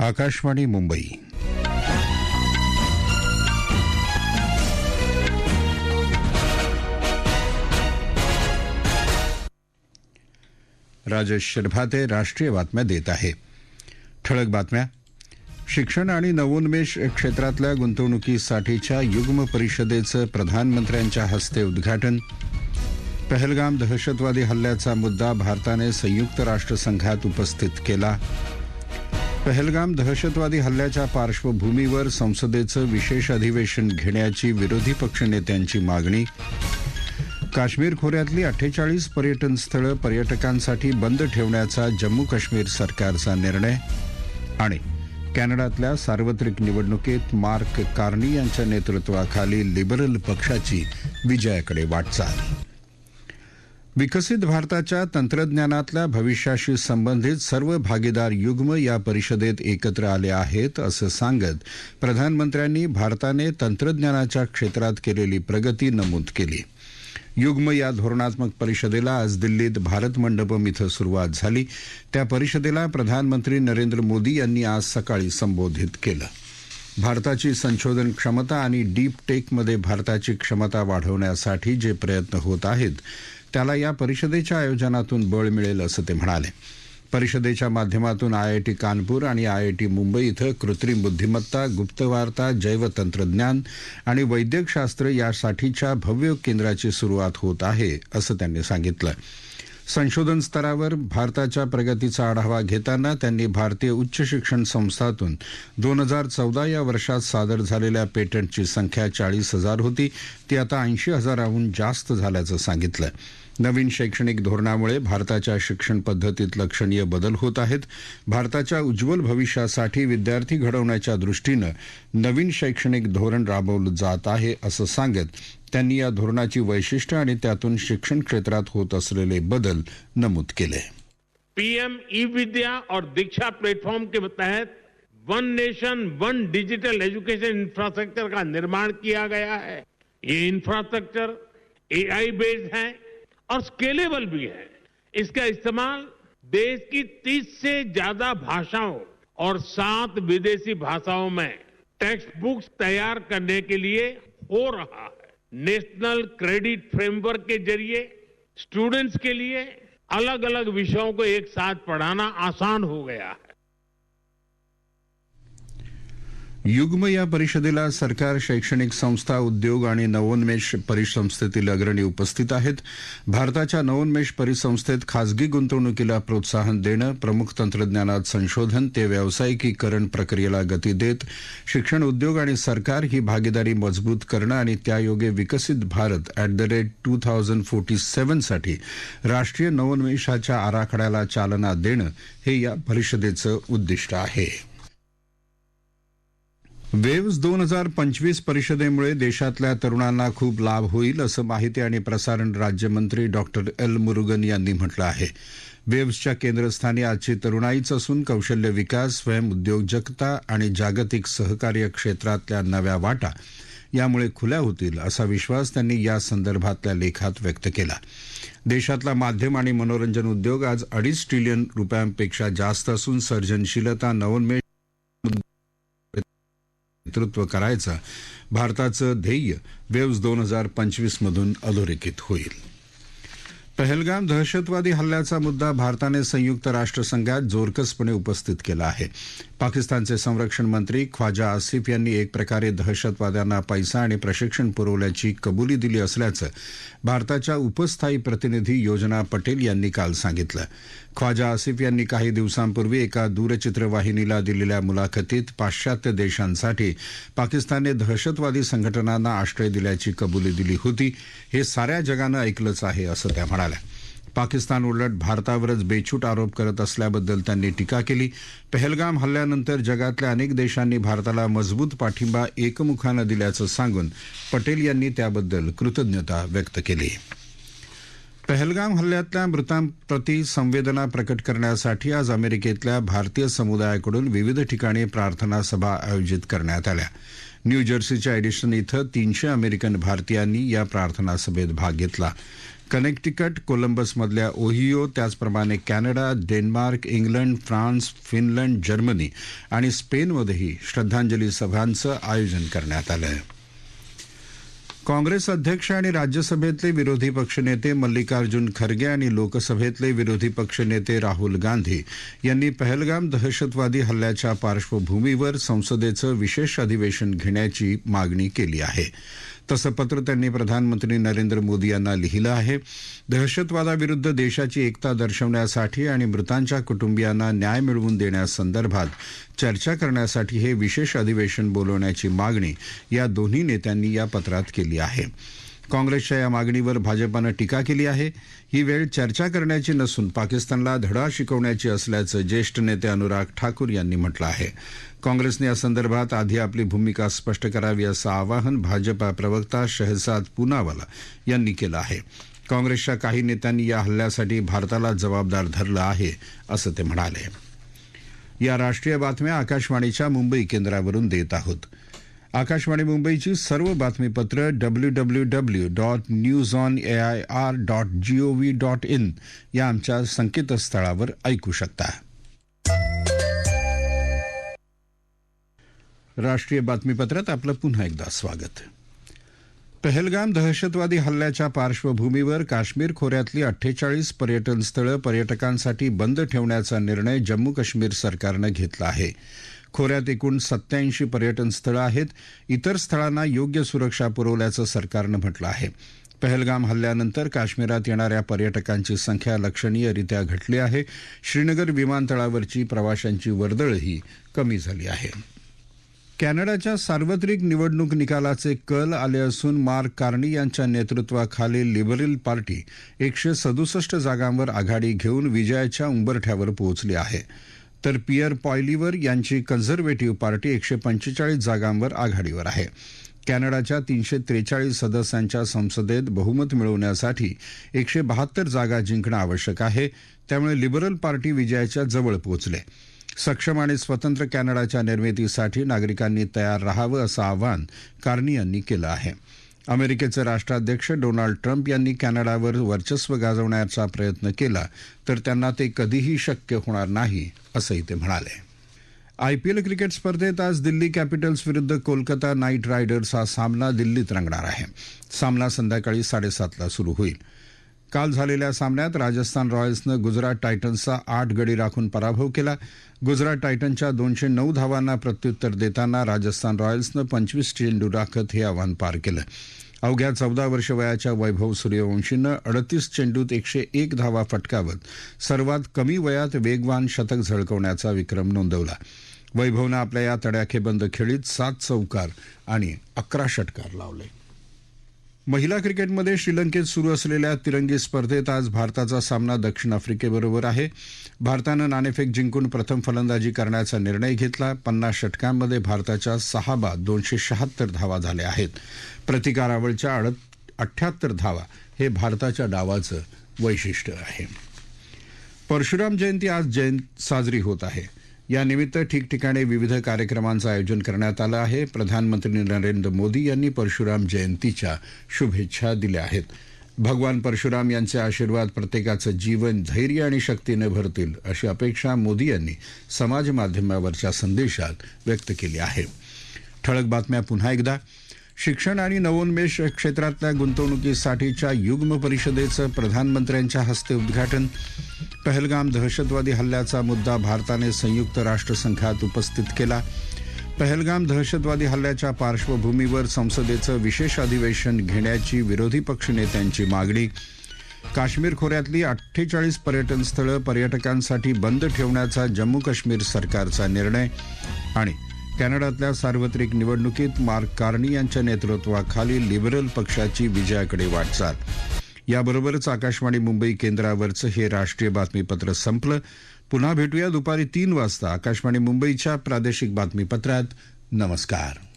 आकाशवाणी मुंबई. राजेश शिरभाते राष्ट्रीय बातम्या देत आहे. ठळक बातम्या. शिक्षण आणि नवोन्मेष क्षेत्रातल्या गुंतवणुकीसाठीच्या युग्म परिषदेचं प्रधानमंत्र्यांच्या हस्ते उद्घाटन. पहलगाम दहशतवादी हल्ल्याचा मुद्दा भारताने संयुक्त राष्ट्रसंघात उपस्थित केला. पहलगाम दहशतवादी हल्ल्याच्या पार्श्वभूमीवर संसदेचं विशेष अधिवेशन घेण्याची विरोधी पक्षनेत्यांची मागणी. काश्मीर खोऱ्यातली अठ्ठेचाळीस पर्यटन स्थळं पर्यटकांसाठी बंद ठेवण्याचा जम्मू काश्मीर सरकारचा निर्णय. आणि कॅनडातल्या सार्वत्रिक निवडणुकीत मार्क कार्नी यांच्या नेतृत्वाखाली लिबरल पक्षाची विजयाकडे वाटचाल. विकसित भारताच्या तंत्रज्ञानातल्या भविष्याशी संबंधित सर्व भागीदार युग्म या परिषदेत एकत्र आले आहेत असं सांगत प्रधानमंत्र्यांनी भारताने तंत्रज्ञानाच्या क्षेत्रात केलेली प्रगती नमूद केली. युग्म या धोरणात्मक परिषदेला आज दिल्लीत भारत मंडपम इथं सुरुवात झाली. त्या परिषदेला प्रधानमंत्री नरेंद्र मोदी यांनी आज सकाळी संबोधित केलं. भारताची संशोधन क्षमता आणि डीप टेकमध्ये भारताची क्षमता वाढवण्यासाठी जे प्रयत्न होत आहेत त्याला या परिषदेच्या आयोजनातून बळ मिळेल असं ते म्हणाले. परिषदेच्या माध्यमातून आयआयटी कानपूर आणि आयआयटी मुंबई इथं कृत्रिम बुद्धिमत्ता गुप्तवार्ता जैवतंत्रज्ञान आणि वैद्यकशास्त्र यासाठीच्या भव्य केंद्राची सुरुवात होत आहे असं त्यांनी सांगितलं. संशोधन स्तरावर भारताच्या प्रगतीचा आढावा घेताना त्यांनी भारतीय उच्च शिक्षण संस्थातून दोन हजार चौदा या वर्षात सादर झालेल्या पेटंटची संख्या चाळीस हजार होती. ती आता ऐंशी हजाराहून जास्त झाल्याचं सांगितलं. नवीन शैक्षणिक धोरणामुळे भारताच्या शिक्षण पद्धतीत लक्षणीय बदल होत आहेत. भारताच्या उज्ज्वल भविष्यासाठी विद्यार्थी घडवण्याच्या दृष्टीनं नवीन शैक्षणिक धोरण राबवलं जात आहे असं सांगत त्यांनी या धोरणाची वैशिष्ट्य आणि त्यातून शिक्षण क्षेत्रात होत असलेले बदल नमूद केले. पीएम ई विद्या और दीक्षा प्लेटफॉर्म के तहत one nation, one digital education infrastructure का निर्माण किया गया है। ये इंफ्रास्ट्रक्चर एआई बेस्ड है और स्केलेबल भी है। इसका इस्तेमाल देश की 30 से ज़्यादा भाषाओं और सात विदेशी भाषाओं में टेक्स्ट बुक्स तैयार करने के लिए हो रहा है। नेशनल क्रेडिट फ्रेमवर्क के जरिए स्टूडेंट्स के लिए अलग अलग विषयों को एक साथ पढ़ाना आसान हो गया है। युग्म या परिषदेला सरकार शैक्षणिक संस्था उद्योग आणि नवोन्मेष परिसंस्थेतील अग्रणी उपस्थित आहेत. भारताच्या नवोन्मेष परिसंस्थेत खासगी गुंतवणुकीला प्रोत्साहन देणं प्रमुख तंत्रज्ञानात संशोधन ते व्यावसायिकीकरण प्रक्रियेला गती देत शिक्षण उद्योग आणि सरकार ही भागीदारी मजबूत करणं आणि त्यायोगे विकसित Bharat at the rate two thousand forty सेव्हनसाठी राष्ट्रीय नवोन्मेषाच्या आराखड्याला चालना देणं हे या परिषदेचं उद्दिष्ट आहे. वेव्स दोन हजार पंचवीस परिषदेमुळे देशातल्या तरुणांना खूप लाभ होईल असं माहिती आणि प्रसारण राज्यमंत्री डॉक्टर एल. मुरुगन यांनी म्हटलं आहे. वेव्सच्या केंद्रस्थानी आजची तरुणाईच असून कौशल्य विकास स्वयंउद्योजकता आणि जागतिक सहकार्य क्षेत्रातल्या नव्या वाटा यामुळे खुल्या होतील असा विश्वास त्यांनी या संदर्भातल्या लेखात व्यक्त केला. देशातला माध्यम आणि मनोरंजन उद्योग आज अडीच ट्रिलियन रुपयांपेक्षा जास्त असून सर्जनशीलता नवोन्मेष नेतृत्व करायचा भारताचं ध्येय वेव्स दोन हजार पंचवीसमधून अधोरेखित होईल. पहलगाम दहशतवादी हल्ल्याचा मुद्दा भारताने संयुक्त राष्ट्रसंघात जोरकसपणे उपस्थित केला आहे. पाकिस्तानचे संरक्षण मंत्री ख्वाजा आसिफ यांनी एक प्रकारे दहशतवाद्यांना पैसा आणि प्रशिक्षण पुरवल्याची कबुली दिली असल्याचं भारताच्या उपस्थायी प्रतिनिधी योजना पटेल यांनी काल सांगितलं. ख्वाजा आसिफ यांनी काही दिवसांपूर्वी एका दूरचित्रवाहिनीला दिलेल्या मुलाखतीत पाश्चात्य देशांसाठी पाकिस्तानने दहशतवादी संघटनांना आश्रय दिल्याची कबुली दिली होती. हे साऱ्या जगानं ऐकलंच आहे असं त्या म्हणाल्या. पाकिस्तान उलट भारतावरच बेछूट आरोप करत असल्याबद्दल त्यांनी टीका केली. पहलगाम हल्ल्यानंतर जगातल्या अनेक देशांनी भारताला मजबूत पाठिंबा एकमुखानं दिल्याचं सांगून पटेल यांनी त्याबद्दल कृतज्ञता व्यक्त केली. पहलगाम हल्ल्यातल्या मृतांप्रती संवेदना प्रकट करण्यासाठी आज अमेरिकेतल्या भारतीय समुदायाकडून विविध ठिकाणी प्रार्थना सभा आयोजित करण्यात आल्या. न्यू जर्सीच्या एडिशन इथं तीनशे अमेरिकन भारतीयांनी या प्रार्थना सभेत भाग घेतला. कनेक्टिकट कोलंबसमधल्या ओहियो त्याचप्रमाणे Canada Denmark England France Finland Germany आणि स्पेनमध्येही श्रद्धांजली सभांचं आयोजन करण्यात आलं आहे काँग्रेस अध्यक्ष आणि राज्यसभेतले विरोधी पक्षनेते मल्लिकार्जुन खरगे आणि लोकसभेतले विरोधी पक्षनेते राहुल गांधी यांनी पहलगाम दहशतवादी हल्ल्याच्या पार्श्वभूमीवर संसदेचं विशेष अधिवेशन घेण्याची मागणी केली आहे. तसं पत्र त्यांनी प्रधानमंत्री नरेंद्र मोदी यांना लिहिलं आहे. दहशतवादाविरुद्ध देशाची एकता दर्शवण्यासाठी आणि मृतांच्या कुटुंबियांना न्याय मिळवून देण्यासंदर्भात चर्चा करण्यासाठी हे विशेष अधिवेशन बोलवण्याची मागणी या दोन्ही नेत्यांनी या पत्रात केली आहे. काँग्रेसच्या या मागणीवर भाजपानं टीका केली आहे. ही वेळ चर्चा करण्याची नसून पाकिस्तानला धडा शिकवण्याची असल्याचं ज्येष्ठ नेते अनुराग ठाकूर यांनी म्हटलं आहे. काँग्रेसने या संदर्भात आधी आपली भूमिका स्पष्ट करावी असं आवाहन भाजपा प्रवक्ता शहजाद पुनावाला यांनी केलं आहे. काँग्रेसच्या काही नेत्यांनी या हल्ल्यासाठी भारताला जबाबदार धरलं आहे असं ते म्हणाले. या राष्ट्रीय बातम्या आकाशवाणीच्या मुंबई केंद्रावरून देत आहोत. आकाशवाणी मुंबईची सर्व बातमीपत्र W W W dot news on A I R dot gov dot in आमच्या संकेतस्थळावर ऐकू शकता. राष्ट्रीय बातमीपत्रात आपलं पुन्हा एकदा स्वागत. पहलगाम दहशतवादी हल्ल्याच्या पार्श्वभूमीवर काश्मीर खोऱ्यातली अठ्ठेचाळीस पर्यटन स्थळं पर्यटकांसाठी बंद ठेवण्याचा निर्णय जम्मू काश्मीर सरकारनं घेतला आहे. खोऱ्यात एकूण सत्याऐंशी पर्यटन स्थळं आहेत. इतर स्थळांना योग्य सुरक्षा पुरवल्याचं सरकारनं म्हटलं आहे. पहलगाम हल्ल्यानंतर काश्मीरात येणाऱ्या पर्यटकांची संख्या लक्षणीयरित्या घटली आहे. श्रीनगर विमानतळावरची प्रवाशांची वर्दळही कमी झाली आहे. कॅनडाच्या सार्वत्रिक निवडणूक निकालाचे कल आले असून मार्क कार्नी यांच्या नेतृत्वाखालील लिबरल पार्टी एकशे सदुसष्ट जागांवर आघाडी घेऊन विजयाच्या उंबरठ्यावर पोहोचली आहे. तर पियर पॉयलीवर यांची कन्झर्वेटिव्ह पार्टी एकशे पंचेचाळीस जागांवर आघाडीवर आहे. कॅनडाच्या तीनशे त्रेचाळीस सदस्यांच्या संसदेत बहुमत मिळवण्यासाठी एकशे बहात्तर जागा जिंकणं आवश्यक आहे त्यामुळे लिबरल पार्टी विजयाच्या जवळ पोहोचले. सक्षम आणि स्वतंत्र कॅनडाच्या निर्मितीसाठी नागरिकांनी तयार राहावं असं आवाहन कार्नी यांनी केलं आहे. अमेरिकेचे राष्ट्राध्यक्ष डोनाल्ड ट्रम्प यांनी कॅनडावर वर्चस्व गाजवण्याचा प्रयत्न केला तर त्यांना ते कधीही शक्य होणार नाही असंही ते म्हणाले. आयपीएल क्रिकेट स्पर्धेत आज दिल्ली कॅपिटल्स विरुद्ध कोलकाता नाईट रायडर्स हा सामना दिल्लीत रंगणार आहे. सामना संध्याकाळी साडेसातला सुरू होईल. काल झालेल्या सामन्यात राजस्थान रॉयल्सनं गुजरात टायटन्सचा आठ गडी राखून पराभव केला. गुजरात टायटनच्या दोनशे नऊ धावांना प्रत्युत्तर देताना राजस्थान रॉयल्सनं पंचवीस चेंडू राखत हे आव्हान पार केलं. अवघ्या चौदा वर्ष वयाच्या वैभव सूर्यवंशीनं अडतीस चेंडूत एकशे एक धावा फटकावत सर्वात कमी वयात वेगवान शतक झळकवण्याचा विक्रम नोंदवला. वैभवनं आपल्या या तड्याखेबंद खेळीत सात चौकार आणि अकरा षटकार लावले. महिला क्रिकेटमध्ये श्रीलंकेत सुरू असलेल्या तिरंगी स्पर्धेत आज भारताचा सामना दक्षिण आफ्रिकेबरोबर आहे. भारतानं नाणेफेक जिंकून प्रथम फलंदाजी करण्याचा निर्णय घेतला. पन्नास षटकांमध्ये भारताच्या सहा बाद दोनशे शहात्तर धावा झाल्या आहेत. प्रतिकारावरच्या अड अठ्ठ्याहत्तर धावा हे भारताच्या डावाचं वैशिष्ट्य आहे. परशुराम जयंती आज जयंत साजरी होत आहे. यानिमित्त ठिकठिकाणी विविध कार्यक्रमांचं आयोजन करण्यात आलं आहे. प्रधानमंत्री नरेंद्र मोदी यांनी परशुराम जयंतीच्या शुभेच्छा दिल्या आहेत. भगवान परशुराम यांचे आशीर्वाद प्रत्येकाचं जीवन धैर्य आणि शक्तीने भरतील अशी अपेक्षा मोदी यांनी समाज माध्यमावरच्या संदेशात व्यक्त केली आहे. ठळक बातम्या पुन्हा एकदा. शिक्षण आणि नवोन्मेष क्षेत्रातल्या गुंतवणुकीसाठीच्या युग्म परिषदेचं प्रधानमंत्र्यांच्या हस्ते उद्घाटन. पहलगाम दहशतवादी हल्ल्याचा मुद्दा भारताने संयुक्त राष्ट्रसंघात उपस्थित केला. पहलगाम दहशतवादी हल्ल्याच्या पार्श्वभूमीवर संसदेचं विशेष अधिवेशन घेण्याची विरोधी पक्षनेत्यांची मागणी. काश्मीर खोऱ्यातली अठ्ठेचाळीस पर्यटन स्थळं पर्यटकांसाठी बंद ठेवण्याचा जम्मू काश्मीर सरकारचा निर्णय. आणि कॅनडातल्या सार्वत्रिक निवडणुकीत मार्क कार्नी यांच्या नेतृत्वाखाली लिबरल पक्षाची विजयाकडे वाटचाल. याबरोबरच आकाशवाणी मुंबई केंद्रावरचं हे राष्ट्रीय बातमीपत्र संपलं. पुन्हा भेटूया दुपारी तीन वाजता आकाशवाणी मुंबईच्या प्रादेशिक बातमीपत्रात. नमस्कार.